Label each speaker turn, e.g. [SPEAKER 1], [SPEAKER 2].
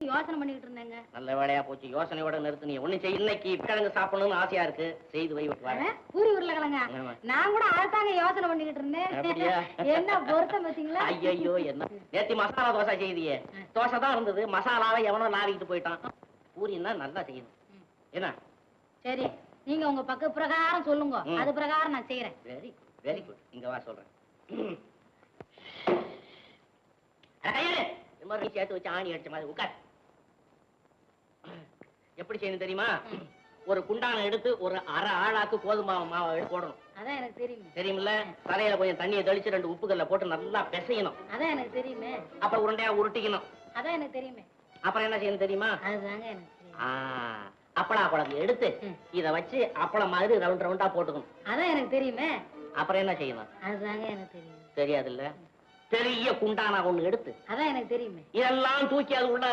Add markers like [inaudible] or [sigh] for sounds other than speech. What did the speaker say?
[SPEAKER 1] யோசனை பண்ணிக்கிட்டு இருந்தேங்க.
[SPEAKER 2] நல்ல வேலையா போச்சு. யோசனையோட நிறுத்து. நீ ஒண்ணு செய் இன்னைக்கு கிழங்கு சாப்பிடணும்னு ஆசையா இருக்கு. செய்து வை
[SPEAKER 1] அவன் பூரி உருளைக்கிழங்க?
[SPEAKER 2] ஆமா.
[SPEAKER 1] நான் கூட அதுதாங்க யோசனை பண்ணிக்கிட்டு இருந்தேன்? என்ன பொருத்தம் பாத்தீங்களா
[SPEAKER 2] ஐயோ என்ன? நேத்தி மசாலா தோசை செய்தியே. தோசை தான் இருந்தது. மசாலாவை எவனோ நாவிக்கிட்டு போயிட்டான். பூரின்னா நல்லா செய்யணும். என்ன?
[SPEAKER 1] சரி நீங்க உங்க பக்க பிரகாரம் சொல்லுங்க. அது பிரகாரம் நான் செய்யறேன்
[SPEAKER 2] வெரி வெரி குட் இங்க வா சொல்றேன். [clears throat] இந்த மாதிரி சேர்த்து வச்சு ஆணி அடிச்ச மாதிரி உட்கார். எப்படி செய்யணும் தெரியுமா? ஒரு குண்டான எடுத்து ஒரு அரை ஆளாக்கு கோதுமை மாவை போடணும்.
[SPEAKER 1] அதான் எனக்கு தெரியுமே.
[SPEAKER 2] தெரியுமில்ல? தலையில கொஞ்சம் தண்ணியை தெளிச்சு ரெண்டு உப்புக்கல்ல போட்டு நல்லா பிசையணும்.
[SPEAKER 1] அதான் எனக்கு தெரியுமே.
[SPEAKER 2] அப்புறம் உருண்டையா உருட்டிக்கணும்.
[SPEAKER 1] அதான் எனக்கு தெரியுமே.
[SPEAKER 2] அப்புறம் என்ன செய்யணும் தெரியுமா?
[SPEAKER 1] அதுதாங்க எனக்கு
[SPEAKER 2] அப்பளம் அப்பளம் எடுத்து. இத வச்சு அப்பளம் மாதிரி ரவுண்ட் ரவுண்டா போட்டுக்கணும்.
[SPEAKER 1] அதான் எனக்கு தெரியுமே.
[SPEAKER 2] அப்புறம் என்ன செய்யணும்?
[SPEAKER 1] அதுதாங்க எனக்கு தெரியும்.
[SPEAKER 2] தெரியாதுல்ல? பெரிய குண்டானா ஒண்ணு எடுத்து
[SPEAKER 1] அதான் எனக்கு தெரியுமே.
[SPEAKER 2] இதெல்லாம் தூக்கி அது உள்ள